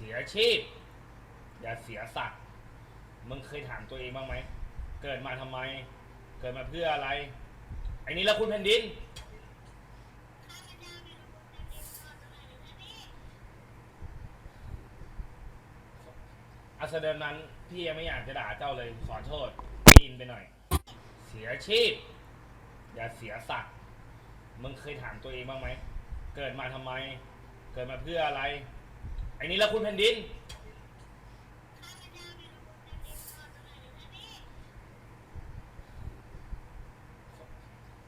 สียชีพ อย่าเสียศักดิ์มึงเคยถามตัวเองบ้างไหม เกิดมาทำไม เกิดมาเพื่ออะไร ไอ้นี่ละคุณแผ่นดิน อัสดิมนั้นพี่ยังไม่อยากจะด่าเจ้าเลย ขอโทษพี่อินไปหน่อย เสียชีพ อย่าเสียศักดิ์มึงเคยถามตัวเองบ้างไหม เกิดมาทำไม เกิดมาเพื่ออะไร ไอ้นี่ละคุณแผ่นดิน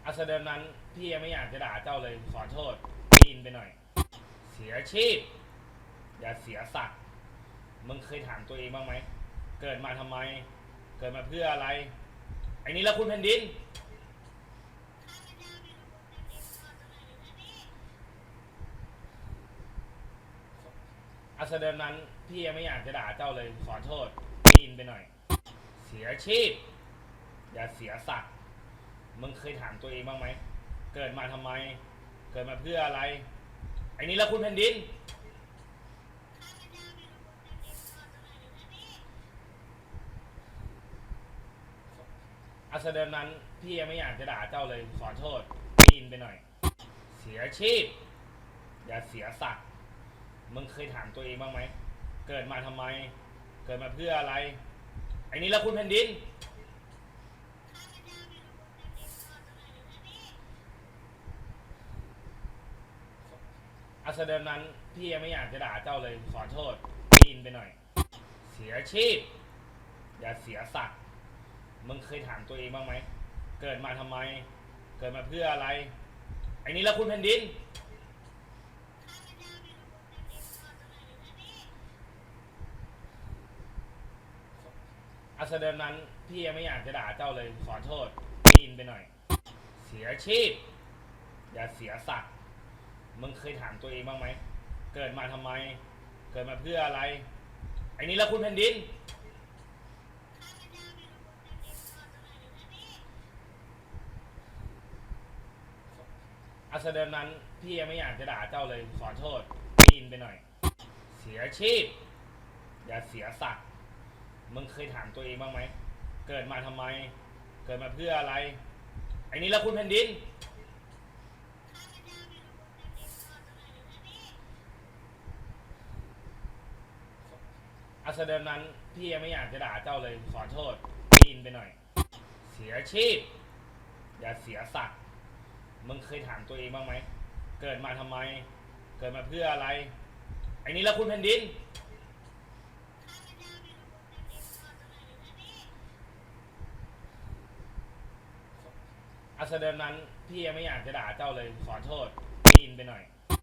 อัสเดิมนั้น พี่ยังไม่อยากจะด่าเจ้าเลย ขอโทษพี่อินไปหน่อย เสียชีพ อย่าเสียศักดิ์มึงเคยถามตัวเองบ้างไหม เกิดมาทำไม เกิดมาเพื่ออะไร ไอ้นี่ละคุณแผ่นดิน อัสเดิมนั้นพี่ยังไม่อยากจะด่าเจ้าเลยขอโทษพี่อินไปหน่อย เสียชีพ อย่าเสียศักดิ์มึงเคยถามตัวเองบ้างไหม เกิดมาทำไม เกิดมาเพื่ออะไร ไอ้นี่ละคุณแผ่นดินอัสเดิมนั้นพี่ยังไม่อยากจะด่าเจ้าเลยขอโทษพี่อินไปหน่อย เสียชีพ อย่าเสียศักดิ์ มึงเคยถามตัวเองบ้างไหม เกิดมาทำไม เกิดมาเพื่ออะไร ไอ้นี่ละคุณแผ่นดินอัสเดิมนั้นพี่ยังไม่อยากจะด่าเจ้าเลยขอโทษพี่อินไปหน่อย เสียชีพ อย่าเสียศักดิ์มึงเคยถามตัวเองบ้างไหม เกิดมาทำไม เกิดมาเพื่ออะไร ไอ้นี่ละคุณแผ่นดิน อัสเดิมนั้นพี่ยังไม่อยากจะด่าเจ้าเลยขอโทษพี่อินไปหน่อย เสียชีพ อย่าเสียศักดิ์มึงเคยถามตัวเองบ้างไหม เกิดมาทำไม เกิดมาเพื่ออะไร ไอ้นี่ละคุณแผ่นดินอัสเดิมนั้นพี่ยังไม่อยากจะด่าเจ้าเลยขอโทษพี่อินไปหน่อย เสียชีพ อย่าเสียศักดิ์ มึงเคยถามตัวเองบ้างไหม เกิดมาทำไม เกิดมาเพื่ออะไร ไอ้นี่ละคุณแผ่นดินอัสเดิมนั้นพี่ยังไม่อยากจะด่าเจ้าเลยขอโทษพี่อินไปหน่อย เสียชีพ อย่าเสียศักดิ์มึงเคยถามตัวเองบ้างไหม เกิดมาทำไม เกิดมาเพื่ออะไร ไอ้นี่ละคุณแผ่นดิน อัสเดิมนั้นพี่ยังไม่อยากจะด่าเจ้าเลยขอโทษพี่อินไปหน่อย